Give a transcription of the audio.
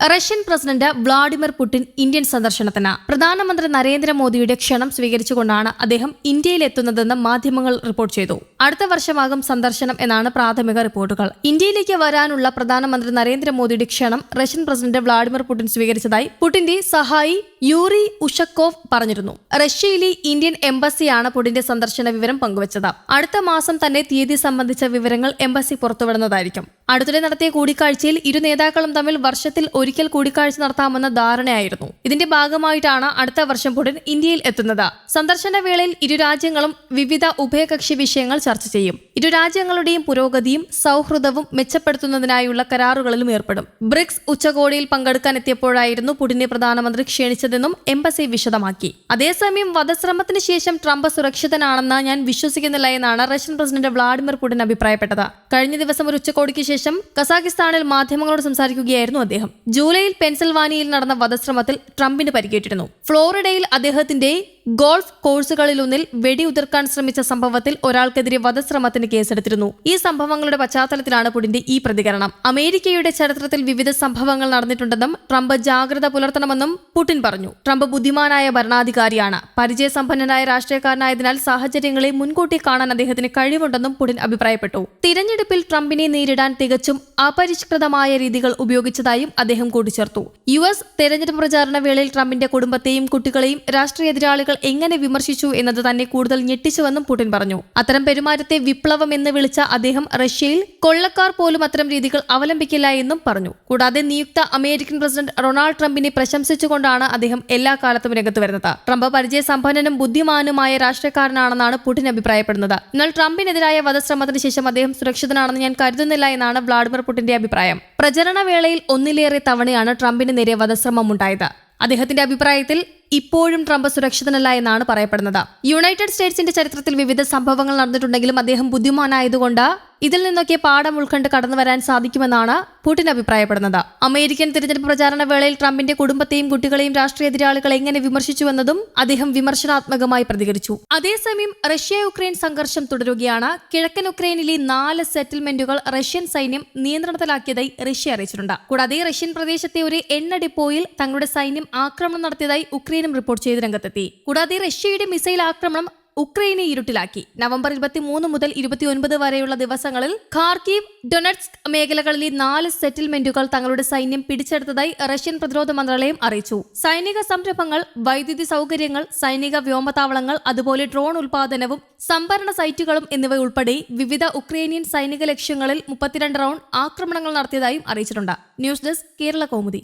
Russian president Vladimir Putin Indian സന്ദർശനത്തിന്. പ്രധാനമന്ത്രി നരേന്ദ്രമോദിയുടെ ക്ഷണം സ്വീകരിച്ചുകൊണ്ടാണ് അദ്ദേഹം ഇന്ത്യയിലെത്തുന്നതെന്ന് മാധ്യമങ്ങൾ റിപ്പോർട്ട് ചെയ്തു. അടുത്ത വർഷമാകും സന്ദർശനം എന്നാണ് പ്രാഥമിക റിപ്പോർട്ടുകൾ. ഇന്ത്യയിലേക്ക് വരാനുള്ള പ്രധാനമന്ത്രി നരേന്ദ്രമോദിയുടെ ക്ഷണം റഷ്യൻ പ്രസിഡന്റ് വ്ളാഡിമിർ പുടിൻ സ്വീകരിച്ചതായി പുടിന്റെ സഹായി യൂറി ഉഷക്കോവ് പറഞ്ഞിരുന്നു. റഷ്യയിലെ ഇന്ത്യൻ എംബസിയാണ് പുടിന്റെ സന്ദർശന വിവരം പങ്കുവച്ചത്. അടുത്ത മാസം തന്നെ തീയതി സംബന്ധിച്ച വിവരങ്ങൾ എംബസി പുറത്തുവിടുന്നതായിരിക്കും. അടുത്തിടെ നടത്തിയ കൂടിക്കാഴ്ചയിൽ ഇരു നേതാക്കളും തമ്മിൽ വർഷത്തിൽ ഒരിക്കൽ കൂടിക്കാഴ്ച നടത്താമെന്ന ധാരണയായിരുന്നു. ഇതിന്റെ ഭാഗമായിട്ടാണ് അടുത്ത വർഷം പുടിൻ ഇന്ത്യയിൽ എത്തുന്നത്. സന്ദർശന വേളയിൽ ഇരു രാജ്യങ്ങളും വിവിധ ഉഭയകക്ഷി വിഷയങ്ങൾ ചർച്ച ചെയ്യും. ഇരു രാജ്യങ്ങളുടെയും പുരോഗതിയും സൗഹൃദവും മെച്ചപ്പെടുത്തുന്നതിനായുള്ള കരാറുകളിലും ഏർപ്പെടും. ബ്രിക്സ് ഉച്ചകോടിയിൽ പങ്കെടുക്കാൻ എത്തിയപ്പോഴായിരുന്നു പുടിനെ പ്രധാനമന്ത്രി ക്ഷണിച്ചതെന്നും എംബസി വിശദമാക്കി. അതേസമയം വധശ്രമത്തിന് ശേഷം ട്രംപ് സുരക്ഷിതനാണെന്ന് ഞാൻ വിശ്വസിക്കുന്നില്ല എന്നാണ് റഷ്യൻ പ്രസിഡന്റ് വ്ളാഡിമിർ പുടിൻ അഭിപ്രായപ്പെട്ടത്. കഴിഞ്ഞ ദിവസം ഒരു ഉച്ചകോടിക്ക് ശേഷം കസാഖിസ്ഥാനിൽ മാധ്യമങ്ങളോട് സംസാരിക്കുകയായിരുന്നു അദ്ദേഹം. ജൂലൈയിൽ പെൻസിൽവാനിയയിൽ നടന്ന വധശ്രമത്തിൽ ട്രംപിന് പരിക്കേറ്റിരുന്നു. ഫ്ലോറിഡയിൽ അദ്ദേഹത്തിന്റെ ഗോൾഫ് കോഴ്സുകളിലൊന്നിൽ വെടിയുതിർക്കാൻ ശ്രമിച്ച സംഭവത്തിൽ ഒരാൾക്കെതിരെ വധശ്രമത്തിന് കേസെടുത്തിരുന്നു. ഈ സംഭവങ്ങളുടെ പശ്ചാത്തലത്തിലാണ് പുടിന്റെ ഈ പ്രതികരണം. അമേരിക്കയുടെ ചരിത്രത്തിൽ വിവിധ സംഭവങ്ങൾ നടന്നിട്ടുണ്ടെന്നും ട്രംപ് ജാഗ്രത പുലർത്തണമെന്നും പുടിൻ പറഞ്ഞു. ട്രംപ് ബുദ്ധിമാനായ ഭരണാധികാരിയാണ്. പരിചയസമ്പന്നനായ രാഷ്ട്രീയക്കാരനായതിനാൽ സാഹചര്യങ്ങളെ മുൻകൂട്ടി കാണാൻ അദ്ദേഹത്തിന് കഴിവുണ്ടെന്നും പുടിൻ അഭിപ്രായപ്പെട്ടു. തിരഞ്ഞെടുപ്പിൽ ട്രംപിനെ നേരിടാൻ തികച്ചും അപരിഷ്കൃതമായ രീതികൾ ഉപയോഗിച്ചതായും അദ്ദേഹം കൂട്ടിച്ചേർത്തു. യു എസ് തെരഞ്ഞെടുപ്പ് പ്രചാരണ വേളയിൽ ട്രംപിന്റെ കുടുംബത്തെയും കുട്ടികളെയും രാഷ്ട്രീയ എതിരാളികൾ എങ്ങനെ വിമർശിച്ചു എന്നത് തന്നെ കൂടുതൽ ഞെട്ടിച്ചുവെന്നും പുടിൻ പറഞ്ഞു. അത്തരം പെരുമാറ്റത്തെ വിപ്ലവം എന്ന് വിളിച്ച അദ്ദേഹം റഷ്യയിൽ കൊള്ളക്കാർ പോലും അത്തരം രീതികൾ അവലംബിക്കില്ല എന്നും പറഞ്ഞു. കൂടാതെ നിയുക്ത അമേരിക്കൻ പ്രസിഡന്റ് റൊണാൾഡ് ട്രംപിനെ പ്രശംസിച്ചുകൊണ്ടാണ് അദ്ദേഹം എല്ലാ കാലത്തും രംഗത്ത് വരുന്നത്. ട്രംപ് പരിചയസമ്പന്നനും ബുദ്ധിമാനുമായ രാഷ്ട്രീയക്കാരനാണെന്നാണ് പുടിൻ അഭിപ്രായപ്പെടുന്നത്. എന്നാൽ ട്രംപിനെതിരായ വധശ്രമത്തിന് ശേഷം അദ്ദേഹം സുരക്ഷിതനാണെന്ന് ഞാൻ കരുതുന്നില്ല എന്നാണ് വ്ളാഡിമിർ പുടിന്റെ അഭിപ്രായം. പ്രചരണ വേളയിൽ ഒന്നിലേറെ തവണയാണ് ട്രംപിന് നേരെ വധശ്രമം ഉണ്ടായത് അദ്ദേഹത്തിന്റെ അഭിപ്രായത്തിൽ ഇപ്പോഴും ട്രംപ് സുരക്ഷിതനല്ല എന്നാണ് പറയപ്പെടുന്നത്. യുണൈറ്റഡ് സ്റ്റേറ്റ്സിന്റെ ചരിത്രത്തിൽ വിവിധ സംഭവങ്ങൾ നടന്നിട്ടുണ്ടെങ്കിലും അദ്ദേഹം ബുദ്ധിമാനായതുകൊണ്ട് ഇതിൽ നിന്നൊക്കെ പാഠം ഉൾക്കൊണ്ട് കടന്നു വരാൻ സാധിക്കുമെന്നാണ് പുടിൻ അഭിപ്രായപ്പെടുന്നത്. അമേരിക്കൻ തിരഞ്ഞെടുപ്പ് പ്രചാരണ വേളയിൽ ട്രംപിന്റെ കുടുംബത്തെയും കുട്ടികളെയും രാഷ്ട്രീയ എതിരാളികൾ എങ്ങനെ വിമർശിച്ചുവെന്നതും അദ്ദേഹം വിമർശനാത്മകമായി പ്രതികരിച്ചു. അതേസമയം റഷ്യ യുക്രൈൻ സംഘർഷം തുടരുകയാണ്. കിഴക്കൻ ഉക്രൈനിലെ നാല് സെറ്റിൽമെന്റുകൾ റഷ്യൻ സൈന്യം നിയന്ത്രണത്തിലാക്കിയതായി റഷ്യ അറിയിച്ചിട്ടുണ്ട്. കൂടാതെ റഷ്യൻ പ്രദേശത്തെ ഒരു എണ്ണ ഡിപ്പോയിൽ തങ്ങളുടെ സൈന്യം ആക്രമണം നടത്തിയതായി ഉക്രൈനും റിപ്പോർട്ട് ചെയ്ത് രംഗത്തെത്തി. കൂടാതെ റഷ്യയുടെ മിസൈൽ ആക്രമണം ഉക്രൈനെ ഇരുട്ടിലാക്കി. നവംബർ ഇരുപത്തിമൂന്ന് മുതൽ ഇരുപത്തിയൊൻപത് വരെയുള്ള ദിവസങ്ങളിൽ ഖാർക്കീവ് ഡൊണറ്റ്സ്ക് മേഖലകളിലെ നാല് സെറ്റിൽമെന്റുകൾ തങ്ങളുടെ സൈന്യം പിടിച്ചെടുത്തതായി റഷ്യൻ പ്രതിരോധ മന്ത്രാലയം അറിയിച്ചു. സൈനിക സംരംഭങ്ങൾ വൈദ്യുതി സൗകര്യങ്ങൾ സൈനിക വ്യോമതാവളങ്ങൾ അതുപോലെ ഡ്രോൺ ഉൽപാദനവും സംഭരണ സൈറ്റുകളും എന്നിവ ഉൾപ്പെടെ വിവിധ ഉക്രൈനിയൻ സൈനിക ലക്ഷ്യങ്ങളിൽ മുപ്പത്തിരണ്ട് റൗണ്ട് ആക്രമണങ്ങൾ നടത്തിയതായും അറിയിച്ചിട്ടുണ്ട്. News desk Kerala Kaumudi.